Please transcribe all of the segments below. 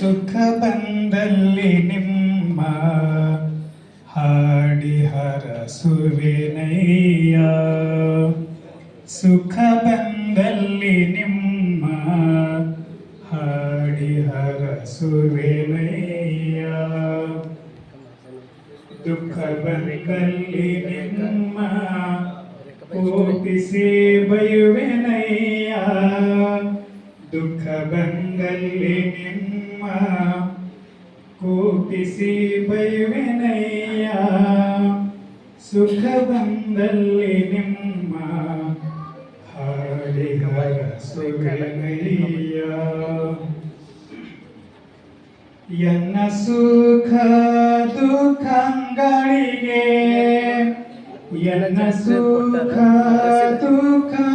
ಸುಖ ಬಂದಲ್ಲಿ ನಿಮ್ಮ ಹಾಡಿ ಹರಸುವೆನಯ್ಯ ಸುಖ ಬಂದಲ್ಲಿ ನಿಮ್ಮ ಹಾಡಿ ಹರಸುವೆನಯ್ಯ ದುಃಖ ಬಂದಲ್ಲಿ ನಿಮ್ಮ ಕೋಪಿಸಿ ಬಯುವೆನಯ್ಯ ದುಃಖ ಬಂದಲ್ಲಿ ನಿಮ್ಮ ಕೋಪಿಸಿ ಬಯುವೆನಯ್ಯ ಸುಖ ಬಂದಲ್ಲಿ ನಿಮ್ಮ ಹಾಡಿ ಹರಸುವೆನಯ್ಯ ಎನ್ನ ಸುಖ ದುಃಖಗಳಿಗೆ ಎನ್ನ ಸುಖ ದುಃಖಗಳಿಗೆ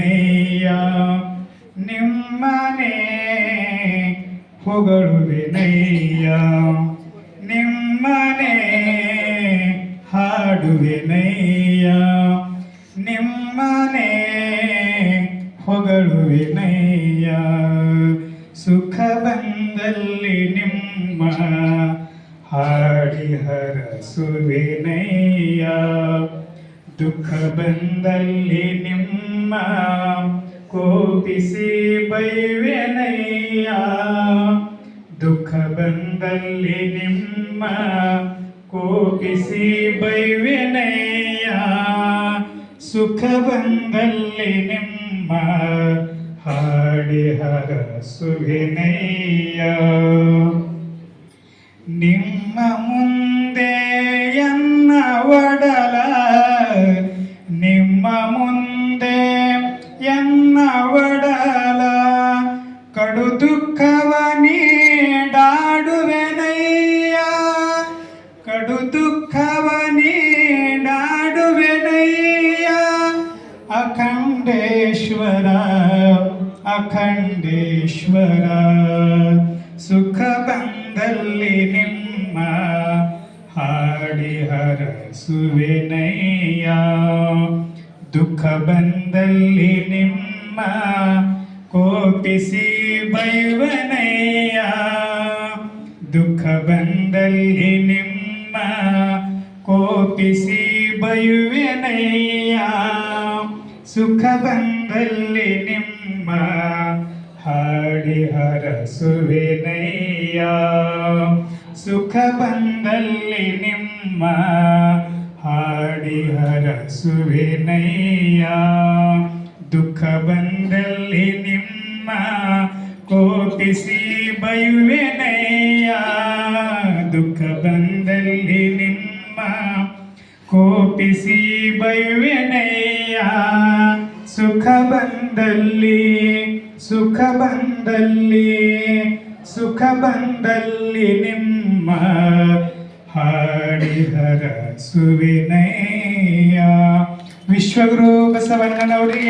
ಹಾಡುವೆನಯ್ಯ ನಿಮ್ಮನೆ ಹೊಗಳುವೆನಯ್ಯ ನಿಮ್ಮನೆ ಹಾಡುವೆನಯ್ಯ ನಿಮ್ಮನೆ ಹೊಗಳುವೆನಯ್ಯ ಸುಖ ಬಂದಲ್ಲಿ ನಿಮ್ಮ ಹಾಡಿ ಹರಸುವೆನಯ್ಯ ದುಃಖ ಬಂದಲ್ಲಿ ನಿಮ್ಮ ಕೋಪಿಸಿ ಬೈವೆನಯ್ಯ. ದುಃಖ ಬಂದಲ್ಲಿ ನಿಮ್ಮ ಕೋಪಿಸಿ ಬೈವೆನಯ್ಯ. ಸುಖ ಬಂದಲ್ಲಿ ನಿಮ್ಮ ಹಾಡಿ ಹರಸುವೆನಯ್ಯ. ಅಖಂಡೇಶ್ವರ ಸುಖ ಬಂದಲ್ಲಿ ನಿಮ್ಮ ಹಾಡಿ ಹರಸುವೆನಯ್ಯ ದುಃಖ ಬಂದಲ್ಲಿ ನಿಮ್ಮ ಕೋಪಿಸಿ ಬೈವನಯ್ಯ ದುಃಖ ಬಂದಲ್ಲಿ ನಿಮ್ಮ ಕೋಪಿಸಿ ಬಯುವೆನಯ್ಯ ಸುಖ ಬಂದಲ್ಲಿ ನಿಮ್ಮ ಹಾಡಿ ಹರಸುವೆನಯ್ಯ ಸುಖ ಬಂದಲ್ಲಿ ನಿಮ್ಮ ಹಾಡಿ ಹರಸುವೆನಯ್ಯ ದುಃಖ ಬಂದಲ್ಲಿ ನಿಮ್ಮ ಕೋಪಿಸಿ ಬಯುವೆನಯ್ಯ ದುಃಖ ಬಂದಲ್ಲಿ ನಿಮ್ಮ ಕೋಪಿಸಿ ಬೈವೆನೆಯ ಸುಖ ಬಂದಲ್ಲಿ ಸುಖ ಬಂದಲ್ಲಿ ಸುಖ ಬಂದಲ್ಲಿ ನಿಮ್ಮ ಹಾಡಿಹರ ಸುವಿನಯ ವಿಶ್ವಗುರು ಬಸವಣ್ಣನವರಿಗೆ